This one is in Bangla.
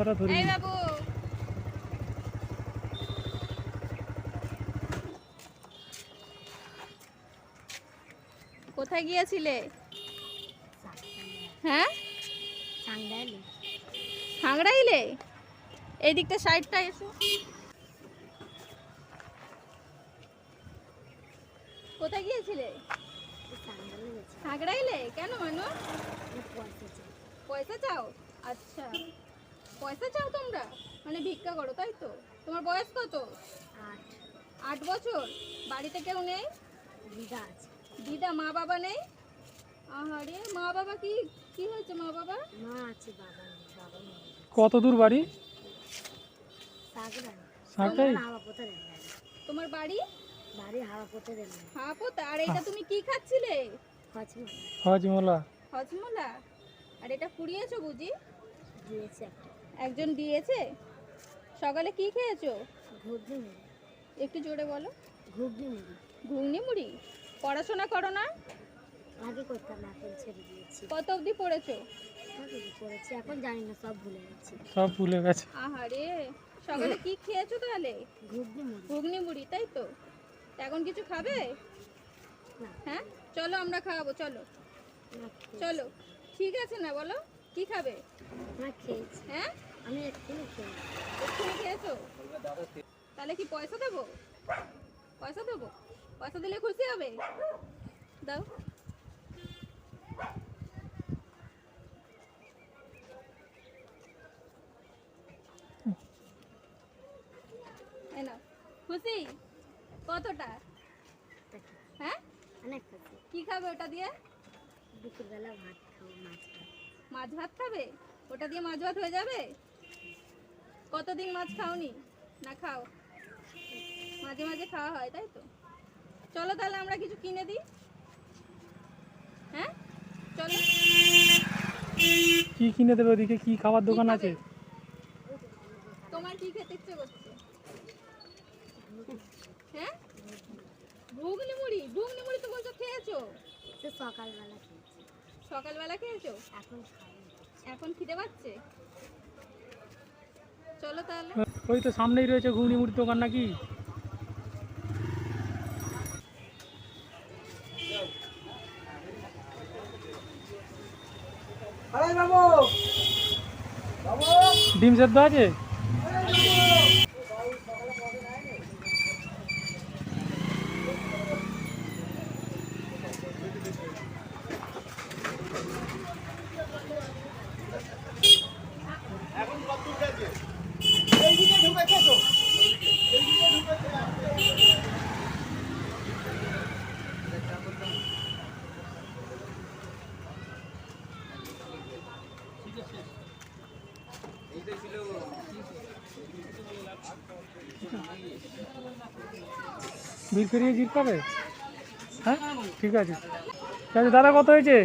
ক্যামেরা ধরি কোথায় গিয়েছিলে? হ্যাঁ? হাংড়াইলে এই দিকটা সাইডটা এসো। কোথায় গিয়েছিলে? হাগড়াইলে কেন মানু? পয়সা চাও। আচ্ছা। পয়সা চাও তোমরা? মানে ভিক্ষা করো তাই তো? তোমার বয়স কত? আট। বছর? বাড়িতে কেউ নেই? দিদা আছে। দিদা মা বাবা নেই? আহারে মা বাবা কি কি হয়েছে মা বাবা? মা বাবা কত দূর বাড়ি? সাঁকড়াই তোমার বাড়ি? বাড়ি হাওয়া দেন হাপত আর এটা তুমি কি খাচ্ছিলে? হজমোলা। হজমলা। আর এটা পুড়িয়েছো বুঝি? দিয়েছে একটা। একজন দিয়েছে? সকালে কি খেয়েছো? ঘুগনি মুড়ি। একটু জোরে বলো। ঘুগনি মুড়ি। ঘুগনি মুড়ি? পড়াশোনা করো না? আগে করতাম এখন ছেড়ে দিয়েছি। কত অবধি পড়েছো? সবই এখন জানি না সব ভুলে গেছি। সব ভুলে গেছে। আহারে সকালে কি খেয়েছো তাহলে? ঘুগনি মুড়ি। ঘুগনি মুড়ি তাই তো? এখন কিছু খাবে? হ্যাঁ? চলো আমরা খাওয়াবো চলো। চলো ঠিক আছে না বলো। কি খাবে? না খেয়েছি। হ্যাঁ? আমি এক্ষুনি খেয়েছি? তাহলে কি পয়সা দেবো? পয়সা দেবো? পয়সা দিলে খুশি হবে? দাও। খুশি? কতটা? হ্যাঁ? অনেক কি খাবে ওটা দিয়ে? দুপুরবেলা ভাত খাব মাছ খাব মাছ ভাত খাবে? ওটা দিয়ে মাছ ভাত হয়ে যাবে? কতদিন মাছ খাওনি? না খাও। মাঝে মাঝে খাওয়া হয় তাই তো? চলো তাহলে আমরা কিছু কিনে দিই। হ্যাঁ? চলো। কি কিনে দেবে ওদিকে? কি খাবার দোকান আছে? তোমার কি খেতে ইচ্ছে করছে? হ্যাঁ? ঘুগনি মুড়ি? ঘুগনি মুড়ি তো বলছো খেয়েছো? সে সকালবেলা খেয়েছি। সকালবেলা খেয়েছো? এখন খাইনি। এখন খিদে পাচ্ছে? চলো তাহলে। ওই তো সামনেই রয়েছে ঘুগনি মুড়ির দোকান নাকি? ডিম সেদ্ধ আছে? বিল ফিরিয়ে জিত পাবে? হ্যাঁ? ঠিক আছে। ঠিক আছে দাদা কত হয়েছে?